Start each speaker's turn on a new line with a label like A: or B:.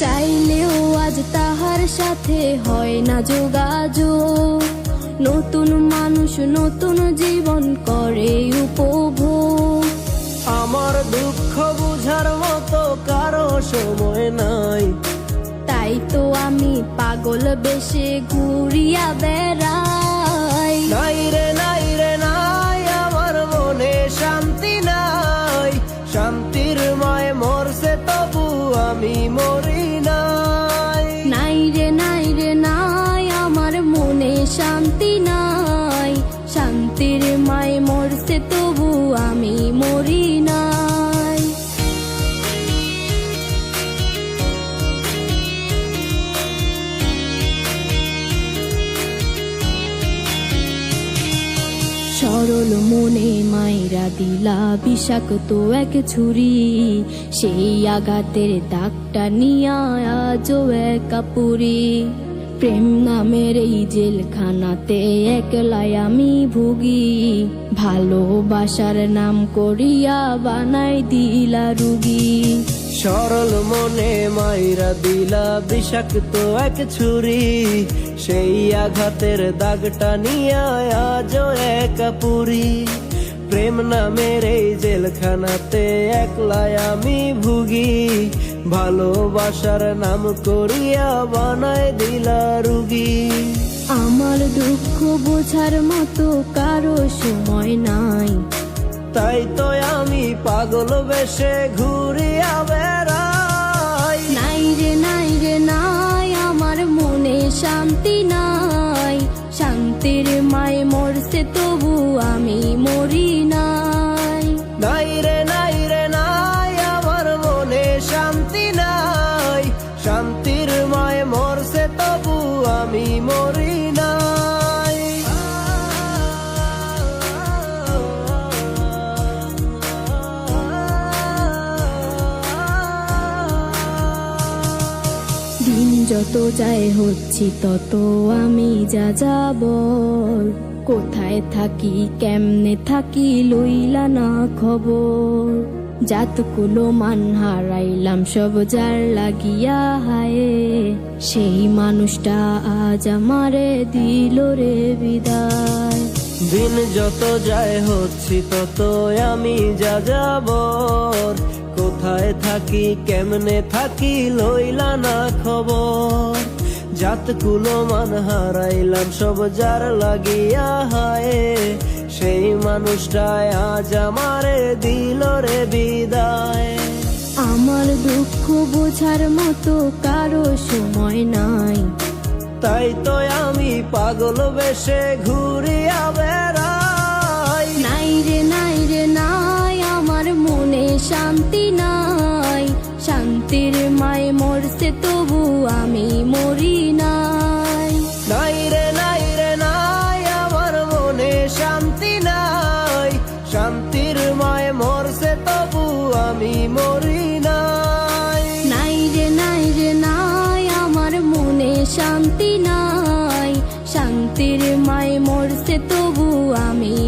A: চাইলেও আজ তাহার সাথে হয় না যোগাযোগ। নতুন মানুষ নতুন জীবন করে উপভোগ।
B: আমার দুঃখ বুঝার মতো কারও সময় নাই।
A: তাই তো আমি পাগল বেশে ঘুরিয়া বেড়াই।
B: নাই রে শান্তির মায় মরছে তবু আমি মরি নাই।
A: সরল মনে মায়েরা দিলা বিষাক্ত এক ছুরি, সেই আঘাতের দাগটা নিয়া আজও একা পুরি প্রেম নামের এই জেলখানাতে একলাই আমি ভুগি। ভালোবাসার নাম করিয়া বানাই দিলা রুগী।
B: সরল মনে মাইরা দিলা বিষাক্ত এক ছুরি। সেই আঘাতের দাগটা নিয়ে আজ একা পুরি। প্রেম নামের এই জেলখানাতে একলাই আমি ভুগি। ভালোবাসার নাম করিয়া বানায় দিলা রুগী।
A: আমার দুঃখ বোঝার মতো কারও সময় নাই।
B: তাই তো আমি পাগল বেশে ঘুরিয়া বেড়াই।
A: নাই রে নাই রে নাই আমার মনে শান্তি নাই। শান্তির মায় মরছে তবু আমি মরি নাই। দিন যত যায় হচ্ছি তত আমি যা যাব কোথায় থাকি, কেমনে থাকি লইলা না খবর। জাতকুলো মান হারাইলাম, সব যার লাগিয়া হায়। সেই মানুষটা আজ আমারে দিল রে বিদায়।
B: দিন যত যায় হচ্ছি তত আমি যা যাবর কোথায় থাকি, কেমনে থাকি, লইলা না খবর। জাত কুলো মান হারাইলাম, সব যার লাগিয়া হায়। সেই মানুষটাই আজ আমারে দিল রে বিদায়।
A: আমার দুঃখ বোঝার মতো কারও সময় নাই।
B: তাই তো আমি পাগল বেশে ঘুরিয়া বেড়াই।
A: নাই রে নাই রে নাই আমার মনে শান্তি নাই। শান্তির মায় মরছে তবু আমি মরি নাই
B: শান্তি নাই শান্তির মায় মরছে তবু আমি।